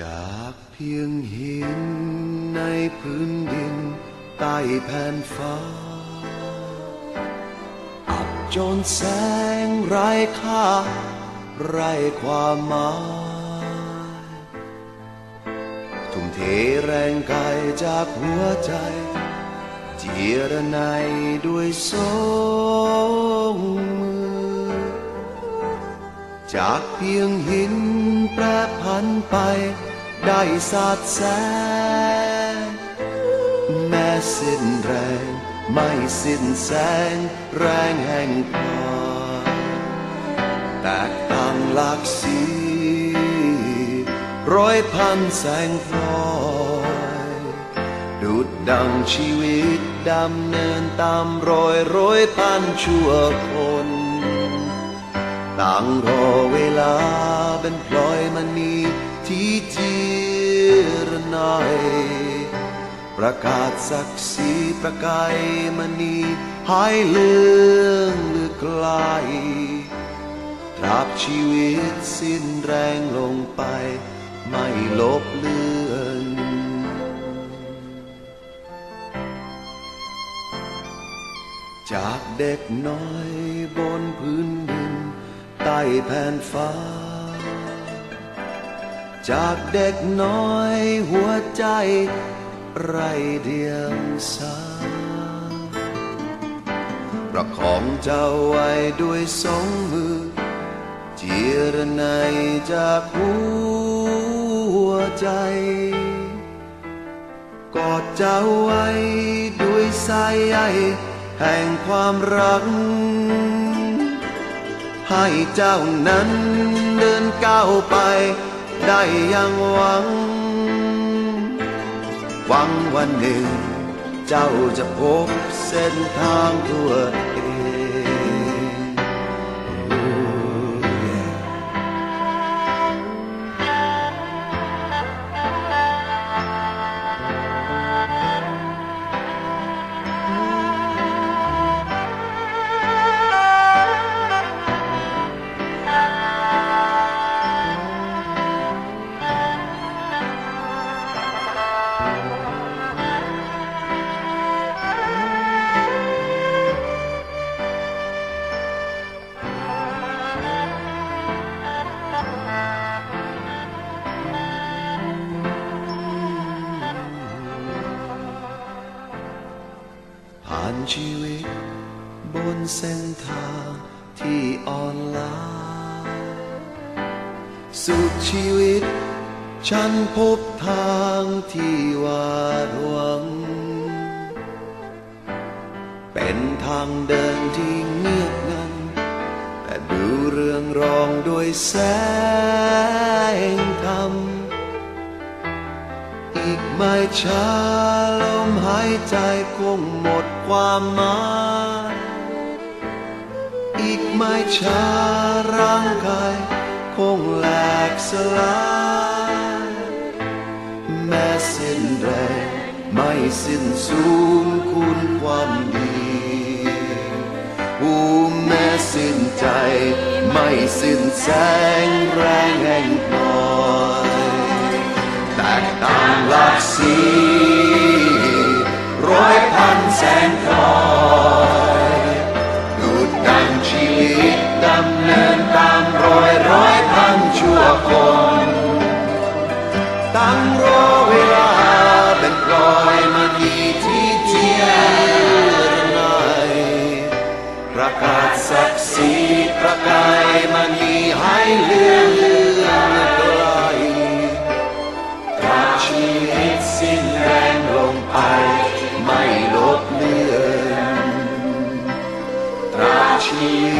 จากเพียงหินในพื้นดินใต้แผ่นฟ้า อับจนแสงไร้ค่า ไร้ความหมายทุ่มเทแรงกายจากหัวใจ เจียระไนยด้วยสองมือ จากเพียงหินแปรพันไป ได้สาดแสงแม้สิ้นแรงไม่สิ้นแสงแรงแห่งความแตกต่างหลากสีร้อยพันแสงพลอยดูดดังชีวิตดำเนินตามรอยร้อยพันชั่วคนต่างรอเวลาเป็นพลอยมันมี ที่เจียรนายประกาศศักดิ์ศรีประกายมณีหายเลืองหรือไกลตราบชีวิตสิ้นแรงลงไป ไม่ลบเลือนจากเด็กน้อยบนพื้นดินใต้แผ่นฟ้า จากเด็กน้อยหัวใจไรเดียงสาประคองเจ้าไว้ด้วยสองมือเจียระไนยจากหัวใจ กอดเจ้าไว้ด้วยสายใยแห่งความรัก ให้เจ้านั้นเดินก้าวไป ได้ยังหวัง หวังวันหนึ่ง เจ้าจะพบเส้นทางตัว ชีวิต บนเส้นทางที่อ่อนล้าสุดชีวิต ฉันพบทางที่หวาดหวัง เป็นทางเดินที่เงียบงัน แต่ดูเรื่องรองด้วยแสงธรรม อีกไม่ช้าลมหายใจคงหมดความหมายอีกไม่ช้าร่างกายคงแหลกสลายแม้สิ้นแรงไม่สิ้นสูงคุณความดีผู้แม้สิ้นใจ ไม่สิ้นแสงแรงแห่ง ต่างหลากสีร้อยพันแสงทอง ชีวิตสิ้นแรงลงไป ไม่ลบเลือนตราชี